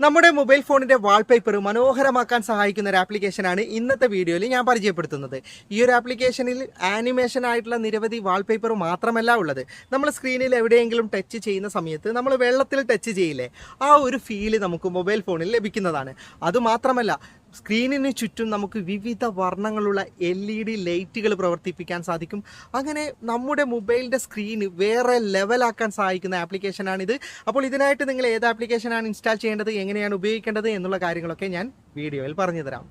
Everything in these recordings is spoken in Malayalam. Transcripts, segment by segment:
നമ്മുടെ മൊബൈൽ ഫോണിന്റെ വാൾപേപ്പർ മനോഹരമാക്കാൻ സഹായിക്കുന്ന ഒരു ആപ്ലിക്കേഷനാണ് ഇന്നത്തെ വീഡിയോയിൽ ഞാൻ പരിചയപ്പെടുത്തുന്നത്. ഈ ഒരു ആപ്ലിക്കേഷനിൽ ആനിമേഷൻ ആയിട്ടുള്ള നിരവധി വാൾപേപ്പർ മാത്രമല്ല ഉള്ളത്. നമ്മൾ സ്ക്രീനിൽ എവിടെയെങ്കിലും ടച്ച് ചെയ്യുന്ന സമയത്ത് നമ്മൾ വെള്ളത്തിൽ ടച്ച് ചെയ്യില്ലേ? ആ ഒരു ഫീൽ നമുക്ക് മൊബൈൽ ഫോണിൽ ലഭിക്കുന്നതാണ്. അതുമാത്രമല്ല സ്ക്രീനിന് ചുറ്റും നമുക്ക് വിവിധ വർണങ്ങളുള്ള എൽ ഇ ഡി ലൈറ്റുകൾ പ്രവർത്തിപ്പിക്കാൻ സാധിക്കും. അങ്ങനെ നമ്മുടെ മൊബൈലിന്റെ സ്ക്രീന് വേറെ ലെവലാക്കാൻ സഹായിക്കുന്ന ആപ്ലിക്കേഷനാണിത്. അപ്പോൾ ഇതിനായിട്ട് നിങ്ങൾ ഏത് ആപ്ലിക്കേഷനാണ് ഇൻസ്റ്റാൾ ചെയ്യേണ്ടത് എങ്ങനെയാണ് ഉപയോഗിക്കേണ്ടത് എന്നുള്ള കാര്യങ്ങളൊക്കെ ഞാൻ വീഡിയോയിൽ പറഞ്ഞു തരാം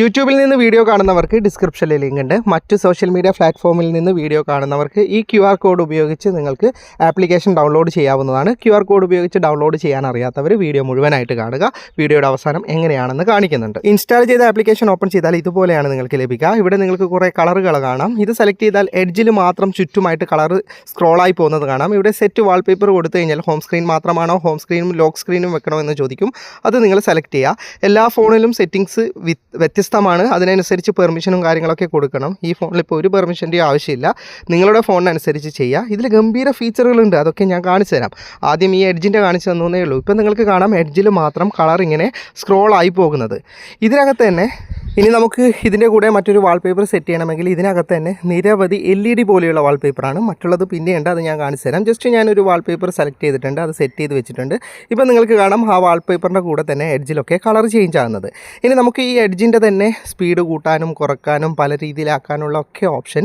യൂട്യൂബിൽ നിന്ന് വീഡിയോ കാണുന്നവർക്ക് ഡിസ്ക്രിപ്ഷനിൽ ലിങ്ക് ഉണ്ട്. മറ്റ് സോഷ്യൽ മീഡിയ പ്ലാറ്റ്ഫോമിൽ നിന്ന് വീഡിയോ കാണുന്നവർക്ക് ഈ ക്യു ആർ കോഡ് ഉപയോഗിച്ച് നിങ്ങൾക്ക് ആപ്ലിക്കേഷൻ ഡൗൺലോഡ് ചെയ്യാവുന്നതാണ്. ക്യു ആർ കോഡ് ഉപയോഗിച്ച് ഡൗൺലോഡ് ചെയ്യാൻ അറിയാത്തവർ വീഡിയോ മുഴുവനായിട്ട് കാണുക. വീഡിയോയുടെ അവസാനം എങ്ങനെയാണെന്ന് കാണിക്കുന്നുണ്ട്. ഇൻസ്റ്റാൾ ചെയ്ത ആപ്ലിക്കേഷൻ ഓപ്പൺ ചെയ്താൽ ഇതുപോലെയാണ് നിങ്ങൾക്ക് ലഭിക്കുക. ഇവിടെ നിങ്ങൾക്ക് കുറേ കളറുകൾ കാണാം. ഇത് സെലക്ട് ചെയ്താൽ എഡ്ജിൽ മാത്രം ചുറ്റുമായിട്ട് കളർ സ്ക്രോളായി പോകുന്നത് കാണാം. ഇവിടെ സെറ്റ് വാൾപേപ്പർ കൊടുത്തു കഴിഞ്ഞാൽ ഹോം സ്ക്രീൻ മാത്രമാണോ? ഹോം സ്ക്രീനും ലോക്ക് സ്ക്രീനും വെക്കണോ എന്ന് ചോദിക്കും. അത് നിങ്ങൾ സെലക്ട് ചെയ്യുക. എല്ലാ ഫോണിലും സെറ്റിംഗ്സ് സെറ്റിങ്സ് വ്യത്യസ്തമാണ്. അതിനനുസരിച്ച് പെർമിഷനും കാര്യങ്ങളൊക്കെ കൊടുക്കണം. ഈ ഫോണിൽ ഇപ്പോൾ ഒരു പെർമിഷന്റെയും ആവശ്യമില്ല. നിങ്ങളുടെ ഫോണിനനുസരിച്ച് ചെയ്യുക ഇതിൽ ഗംഭീര ഫീച്ചറുകളുണ്ട് അതൊക്കെ ഞാൻ കാണിച്ചു തരാം. ആദ്യം ഈ എഡ്ജിന്റെ കാണിച്ചു തന്നേ ഉള്ളൂ. ഇപ്പം നിങ്ങൾക്ക് കാണാം എഡ്ജിൽ മാത്രം കളർ ഇങ്ങനെ സ്ക്രോൾ ആയി പോകുന്നത്. ഇതിനകത്ത് തന്നെ ഇനി നമുക്ക് ഇതിന്റെ കൂടെ മറ്റൊരു വാൾപേപ്പർ സെറ്റ് ചെയ്യണമെങ്കിൽ ഇതിനകത്ത് തന്നെ നിരവധി എൽ ഇ ഡി പോലെയുള്ള വാൾപേപ്പറാണ് മറ്റുള്ളത് പിന്നെയുണ്ട് അത് ഞാൻ കാണിച്ചു തരാം. ജസ്റ്റ് ഞാനൊരു വാൾപേപ്പർ സെലക്ട് ചെയ്തിട്ടുണ്ട് അത് സെറ്റ് ചെയ്ത് വെച്ചിട്ടുണ്ട്. ഇപ്പം നിങ്ങൾക്ക് കാണാം ആ വാൾപേപ്പറിന്റെ കൂടെ തന്നെ എഡ്ജിലൊക്കെ കളർ ചേഞ്ച് ആകുന്നത്. ഇനി നമുക്ക് ഈ എഡ്ജിന്റെ തന്നെ സ്പീഡ് കൂട്ടാനും കുറക്കാനും പല രീതിയിലാക്കാനുള്ള ഒക്കെ ഓപ്ഷൻ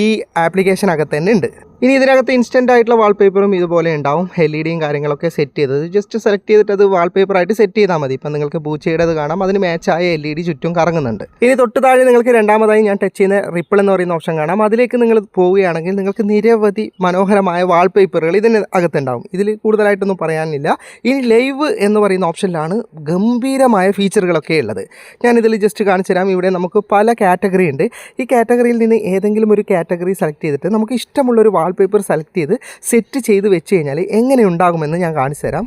ഈ ആപ്ലിക്കേഷനകത്ത് തന്നെ ഉണ്ട്. ഇനി ഇതിനകത്ത് ഇൻസ്റ്റന്റ് ആയിട്ടുള്ള വാൾപേപ്പറും ഇതുപോലെ ഉണ്ടാവും. എൽ ഇ ഡിയും കാര്യങ്ങളൊക്കെ സെറ്റ് ചെയ്തത്. ജസ്റ്റ് സെലക്ട് ചെയ്തിട്ട് അത് വാൾപേപ്പറായിട്ട് സെറ്റ് ചെയ്താൽ മതി. ഇപ്പം നിങ്ങൾക്ക് പൂച്ചയുടേത് കാണാം അതിന് മാച്ചായ എൽ ഇ ഡി ചുറ്റും കറങ്ങുന്നുണ്ട് ഇനി തൊട്ട് താഴെ നിങ്ങൾക്ക് രണ്ടാമതായി ഞാൻ ടച്ച് ചെയ്യുന്ന റിപ്പിൾ എന്ന് പറയുന്ന ഓപ്ഷൻ കാണാം. അതിലേക്ക് നിങ്ങൾ പോവുകയാണെങ്കിൽ നിങ്ങൾക്ക് നിരവധി മനോഹരമായ വാൾപേപ്പറുകൾ ഇതിന് അകത്തുണ്ടാവും. ഇതിൽ കൂടുതലായിട്ടൊന്നും പറയാനില്ല. ഇനി ലൈവ് എന്ന് പറയുന്ന ഓപ്ഷനിലാണ് ഗംഭീരമായ ഫീച്ചറുകളൊക്കെ ഉള്ളത്. ഞാനിതിൽ ജസ്റ്റ് കാണിച്ചു തരാം. ഇവിടെ നമുക്ക് പല കാറ്റഗറി ഉണ്ട്. ഈ കാറ്റഗറിയിൽ നിന്ന് ഏതെങ്കിലും ഒരു കാറ്റഗറി സെലക്ട് ചെയ്തിട്ട് നമുക്ക് ഇഷ്ടമുള്ളൊരു വാൾപേപ്പർ സെലക്ട് ചെയ്ത് സെറ്റ് ചെയ്ത് വെച്ച് കഴിഞ്ഞാൽ എങ്ങനെ ഉണ്ടാകുമെന്ന് ഞാൻ കാണിച്ചു തരാം.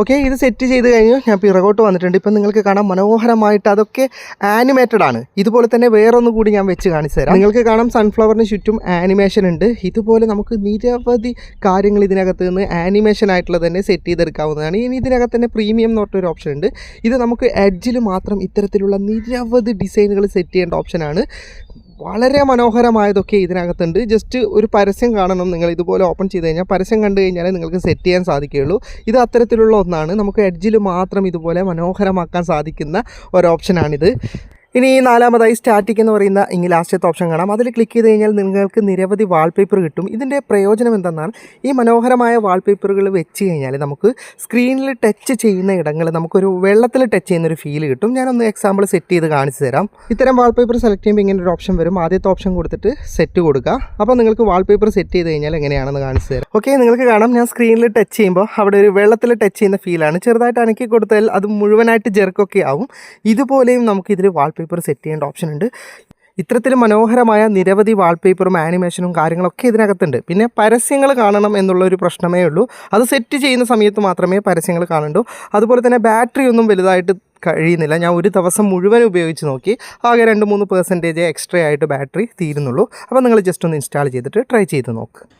ഓക്കെ ഇത് സെറ്റ് ചെയ്ത് കഴിഞ്ഞ്. ഞാൻ പിറകോട്ട് വന്നിട്ടുണ്ട്. ഇപ്പം നിങ്ങൾക്ക് കാണാം മനോഹരമായിട്ട് അതൊക്കെ ആനിമേറ്റഡ് ആണ്. ഇതുപോലെ തന്നെ വേറൊന്നും കൂടി ഞാൻ വെച്ച് കാണിച്ചു തരാം. നിങ്ങൾക്ക് കാണാം സൺഫ്ലവറിന് ചുറ്റും ആനിമേഷൻ ഉണ്ട്. ഇതുപോലെ നമുക്ക് നിരവധി കാര്യങ്ങൾ ഇതിനകത്ത് നിന്ന് ആനിമേഷൻ ആയിട്ടുള്ളത് തന്നെ സെറ്റ് ചെയ്തെടുക്കാവുന്നതാണ്. ഇനി ഇതിനകത്ത് തന്നെ പ്രീമിയം എന്ന് പറഞ്ഞൊരു ഓപ്ഷൻ ഉണ്ട്. ഇത് നമുക്ക് എഡ്ജിൽ മാത്രം ഇത്തരത്തിലുള്ള നിരവധി ഡിസൈനുകൾ സെറ്റ് ചെയ്യേണ്ട ഓപ്ഷനാണ് വളരെ മനോഹരമായതൊക്കെ ഇതിനകത്തുണ്ട്. ജസ്റ്റ് ഒരു പരസ്യം കാണണം. നിങ്ങൾ ഇതുപോലെ ഓപ്പൺ ചെയ്ത് കഴിഞ്ഞാൽ പരസ്യം കണ്ടു കഴിഞ്ഞാൽ നിങ്ങൾക്ക് സെറ്റ് ചെയ്യാൻ സാധിക്കുകയുള്ളൂ. ഇത് അത്തരത്തിലുള്ള ഒന്നാണ്. നമുക്ക് എഡ്ജിൽ മാത്രം ഇതുപോലെ മനോഹരമാക്കാൻ സാധിക്കുന്ന ഒരു ഓപ്ഷനാണിത് ഇനി ഈ നാലാമതായി സ്റ്റാറ്റിക് എന്ന് പറയുന്ന ഇനി ലാസ്റ്റത്തെ ഓപ്ഷൻ കാണാം. അതിൽ ക്ലിക്ക് ചെയ്ത് കഴിഞ്ഞാൽ നിങ്ങൾക്ക് നിരവധി വാൾപേപ്പർ കിട്ടും. ഇതിന്റെ പ്രയോജനം എന്തെന്നാൽ ഈ മനോഹരമായ വാൾപേപ്പറുകൾ വെച്ച് കഴിഞ്ഞാൽ നമുക്ക് സ്ക്രീനിൽ ടച്ച് ചെയ്യുന്ന ഇടങ്ങൾ നമുക്കൊരു വെള്ളത്തിൽ ടച്ച് ചെയ്യുന്ന ഒരു ഫീൽ കിട്ടും. ഞാനൊന്ന് എക്സാമ്പിൾ സെറ്റ് ചെയ്ത് കാണിച്ചു തരാം. ഇത്തരം വാൾപേപ്പർ സെലക്ട് ചെയ്യുമ്പോൾ ഇങ്ങനെ ഒരു ഓപ്ഷൻ വരും. ആദ്യത്തെ ഓപ്ഷൻ കൊടുത്തിട്ട് സെറ്റ് കൊടുക്കുക. അപ്പോൾ നിങ്ങൾക്ക് വാൾപേപ്പർ സെറ്റ് ചെയ്ത് കഴിഞ്ഞാൽ എങ്ങനെയാണെന്ന് കാണിച്ചു തരാം. ഓക്കെ നിങ്ങൾക്ക് കാണാം. ഞാൻ സ്ക്രീനിൽ ടച്ച് ചെയ്യുമ്പോൾ അവിടെ ഒരു വെള്ളത്തിൽ ടച്ച് ചെയ്യുന്ന ഫീലാണ് ചെറുതായിട്ട് അനക്കി കൊടുത്താൽ അത് മുഴുവനായിട്ട് ജെർക്കൊക്കെ ആവും. ഇതുപോലെയും നമുക്ക് ഇതിൽ വാൾപേപ്പർ സെറ്റ് ചെയ്യേണ്ട ഓപ്ഷൻ ഉണ്ട്. ഇത്തരത്തിൽ മനോഹരമായ നിരവധി വാൾപേപ്പറും ആനിമേഷനും കാര്യങ്ങളൊക്കെ ഇതിനകത്തുണ്ട്. പിന്നെ പരസ്യങ്ങൾ കാണണം എന്നുള്ള ഒരു പ്രശ്നമേ ഉള്ളൂ. അത് സെറ്റ് ചെയ്യുന്ന സമയത്ത് മാത്രമേ പരസ്യങ്ങൾ കാണണ്ടൂ അതുപോലെ തന്നെ ബാറ്ററി ഒന്നും വലുതായിട്ട് കഴിയുന്നില്ല. ഞാൻ ഒരു ദിവസം മുഴുവൻ ഉപയോഗിച്ച് നോക്കി. ആകെ രണ്ട് മൂന്ന് പെർസെന്റേജ് എക്സ്ട്രാ ആയിട്ട് ബാറ്ററി തീരുന്നുള്ളൂ. അപ്പോൾ നിങ്ങൾ ജസ്റ്റ് ഒന്ന് ഇൻസ്റ്റാൾ ചെയ്തിട്ട് ട്രൈ ചെയ്ത് നോക്ക്.